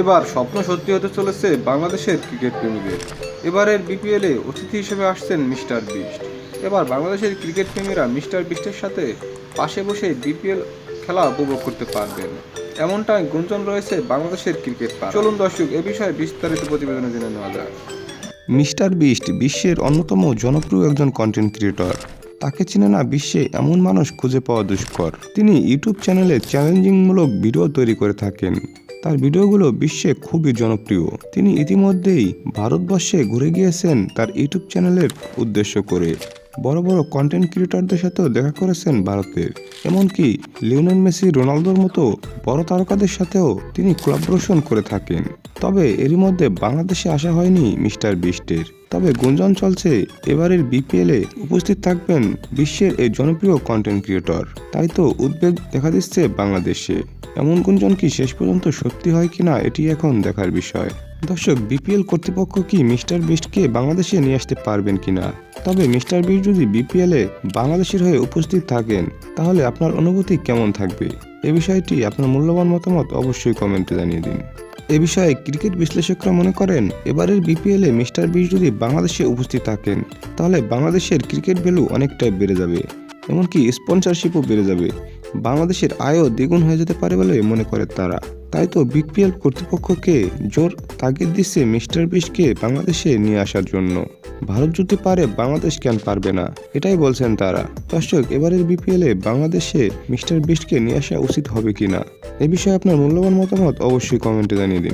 এবার স্বপ্ন সত্যি হতে চলেছে বাংলাদেশের ক্রিকেট প্রেমীদের। এবারের বিপিএলে অতিথি হিসেবে আসছেন মিস্টার বিস্ট। এবার বাংলাদেশের ক্রিকেট প্রেমীরা মিস্টার বিস্টের সাথে পাশে বসে বিপিএল খেলা উপভোগ করতে পারবেন। এমনটাই গুঞ্জন রয়েছে বাংলাদেশের ক্রিকেট। চলুন দর্শক, এ বিষয়ে বিস্তারিত প্রতিবেদনে জেনে নেওয়া যাক। মিস্টার বিস্ট বিশ্বের অন্যতম জনপ্রিয় একজন কন্টেন্ট ক্রিয়েটর তাকে চিনে না বিশ্বে এমন মানুষ খুঁজে পাওয়া দুষ্কর। তিনি ইউটিউব চ্যানেলে চ্যালেঞ্জিংমূলক ভিডিও তৈরি করে থাকেন। তার ভিডিওগুলো বিশ্বে খুবই জনপ্রিয়। তিনি ইতিমধ্যেই ভারতবর্ষে ঘুরে গিয়েছেন তার ইউটিউব চ্যানেলের উদ্দেশ্য করে। বড় বড় কন্টেন্ট ক্রিয়েটরদের সাথেও দেখা করেছেন ভারতের। এমনকি লিওনেল মেসি, রোনালদোর মতো বড় তারকাদের সাথেও তিনি কোলাবোরেশন করে থাকেন। তবে এরই মধ্যে বাংলাদেশে আসা হয়নি মিস্টার বিস্টের। তবে গুঞ্জন চলছে, এবারের বিপিএলে উপস্থিত থাকবেন বিশ্বের এই জনপ্রিয় কন্টেন্ট ক্রিয়েটর তাই তো উদ্বেগ দেখা দিচ্ছে বাংলাদেশে। এমন গুঞ্জন কি শেষ পর্যন্ত সত্যি হয় কিনা এটি এখন দেখার বিষয়। দর্শক বিপিএল কর্তৃপক্ষ কি মিস্টার বিস্টকে বাংলাদেশে নিয়ে আসতে পারবেন কিনা? তবে মিস্টার বিস্ট যদি বিপিএলে বাংলাদেশের হয়ে উপস্থিত থাকেন, তাহলে আপনার অনুভূতি কেমন থাকবে? এ বিষয়টি আপনার মূল্যবান মতামত অবশ্যই কমেন্টে জানিয়ে দিন। এ বিষয়ে ক্রিকেট বিশ্লেষকরা মনে করেন, এবারের বিপিএলে মিস্টার বিস্ট যদি বাংলাদেশে উপস্থিত থাকেন, তাহলে বাংলাদেশের ক্রিকেট ভ্যালু অনেকটাই বেড়ে যাবে। এমনকি স্পন্সরশিপও বেড়ে যাবে। বাংলাদেশের আয়ও দ্বিগুণ হয়ে যেতে পারে বলে মনে করে তারা। তাই তো বিপিএল কর্তৃপক্ষকে জোর তাগিদ দিচ্ছে মিস্টার বিশকে বাংলাদেশে নিয়ে আসার জন্য। ভারত যদি পারে, বাংলাদেশ কেন পারবে না? এটাই বলছেন তারা। দর্শক, এবারের বিপিএলে বাংলাদেশে মিস্টার বিস্টকে নিয়ে আসা উচিত হবে কিনা? এ বিষয়ে আপনার মূল্যবান মতামত অবশ্যই কমেন্টে জানিয়ে দিন।